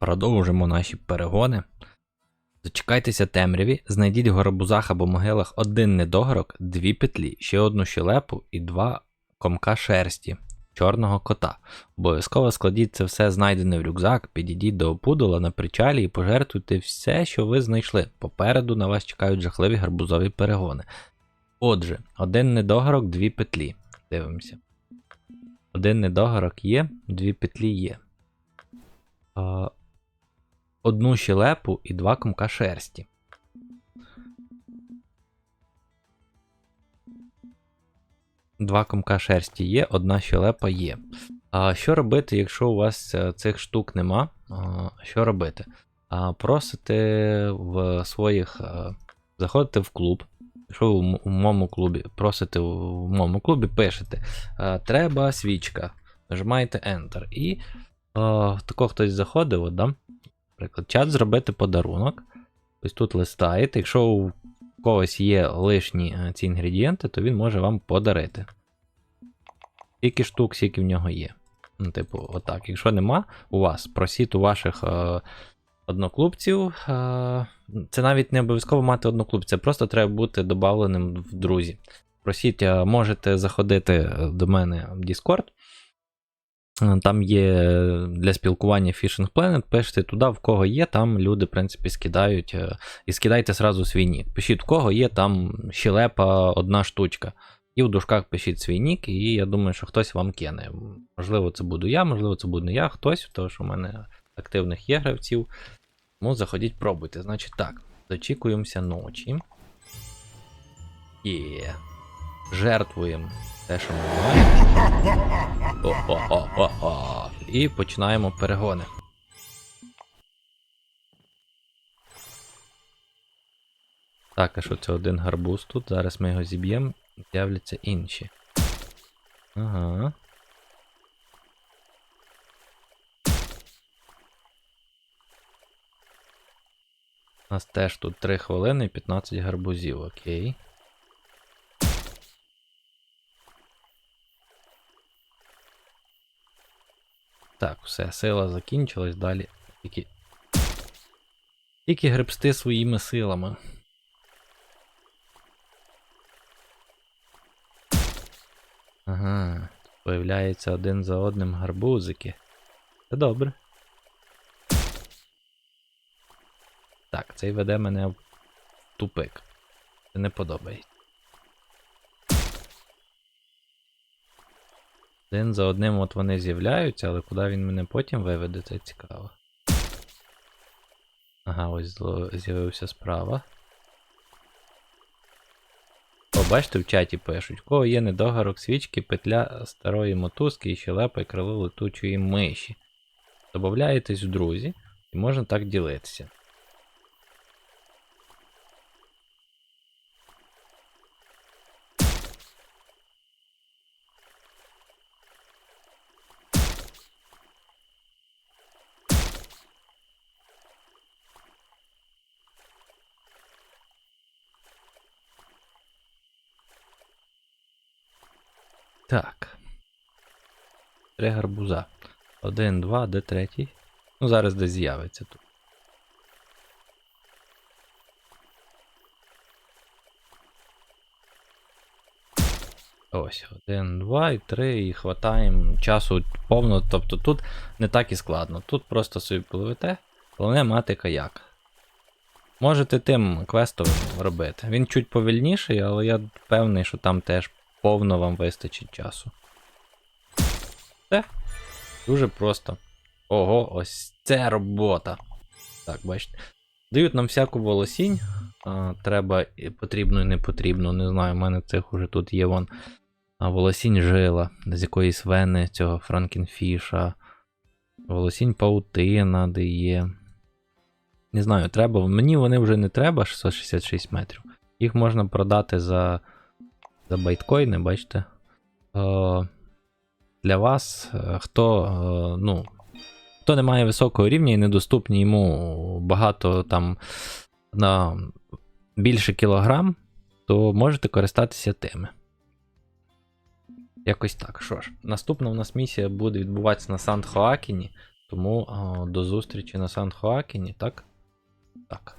Продовжимо наші перегони. Зачекайтеся темряві, знайдіть в гарбузах або могилах один недогорок, дві петлі, ще одну щелепу і два комка шерсті чорного кота. Обов'язково складіть це все знайдене в рюкзак, підійдіть до опудола на причалі і пожертвуйте все, що ви знайшли. Попереду на вас чекають жахливі гарбузові перегони. Отже, один недогорок, дві петлі. Дивимося. Один недогорок є, дві петлі є. Одну щелепу і два комка шерсті. Два комка шерсті є, одна щелепа є. А що робити, якщо у вас е, цих штук нема? А, що робити? А, просите в своїх. е, Заходите в клуб. Якщо ви в моєму клубі, просите в моєму клубі, пишете. е, Треба свічка. Нажимаєте Enter. І е, тако хтось заходив, да? Наприклад, чат зробити подарунок. Ось тут листаєте. Якщо у когось є лишні е, ці інгредієнти, то він може вам подарити. Скільки штук, скільки в нього є. Ну, типу, отак. Якщо нема у вас, просіть у ваших е, одноклубців. Е, це навіть не обов'язково мати одноклубця, просто треба бути додавленим в друзі. Просіть, е, можете заходити до мене в Discord. Е, Там є для спілкування Fishing Planet, пишете туди, в кого є, там люди, в принципі, скидають. е, І скидайте сразу свій нік. Пишіть, в кого є там щелепа одна штучка. І в дужках пишіть свій нік, і я думаю, що хтось вам кине. Можливо, це буду я, можливо, це буду не я, хтось, тому що в мене активних є гравців. Тому заходіть, пробуйте. Значить так, дочікуємося ночі. Є. Жертвуємо те, що ми маємо. І починаємо перегони. Так, а що це один гарбуз тут? Зараз ми його зіб'ємо, з'являться інші. Ага. У нас теж тут 3 хвилини і 15 гарбузів, окей. Так, все, сила закінчилась, далі. Тільки. Тільки гребсти своїми силами. Ага, тут появляються один за одним гарбузики. Це добре. Так, цей веде мене в тупик. Це не подобається. Один за одним от вони з'являються, але куди він мене потім виведе, це цікаво. Ага, ось з'явився справа. О, бачите, в чаті пишуть, в кого є недогарок свічки, петля старої мотузки і щелепа і крило летучої миші. Добавляєтесь в друзі і можна так ділитися. Так. Три гарбуза. Один, два, де третій? Ну, зараз десь з'явиться тут. Ось, один, два і три, і хватаємо часу повно. Тобто тут не так і складно. Тут просто собі пливете, головне мати каяк. Можете тим квестовим робити. Він чуть повільніший, але я певний, що там теж повно вам вистачить часу. Все. Дуже просто. Ого, ось це робота. Так, бачите. Дають нам всяку волосінь. А, треба, і потрібно і не потрібно. Не знаю, в мене цих уже тут є вон. А, волосінь жила, з якоїсь вени цього Франкенфіша. Волосінь паутина дає. Не знаю, треба. Мені вони вже не треба 666 метрів. Їх можна продати за, за байткоїни, бачите. Е, для вас, е, хто, е, ну, хто не має високого рівня і недоступні йому багато там на більше кілограм, то можете користатися тими. Якось так. Що ж, наступна у нас місія буде відбуватися на Сан-Хоакіні. Тому а, до зустрічі на Сан-Хоакіні, так? Так.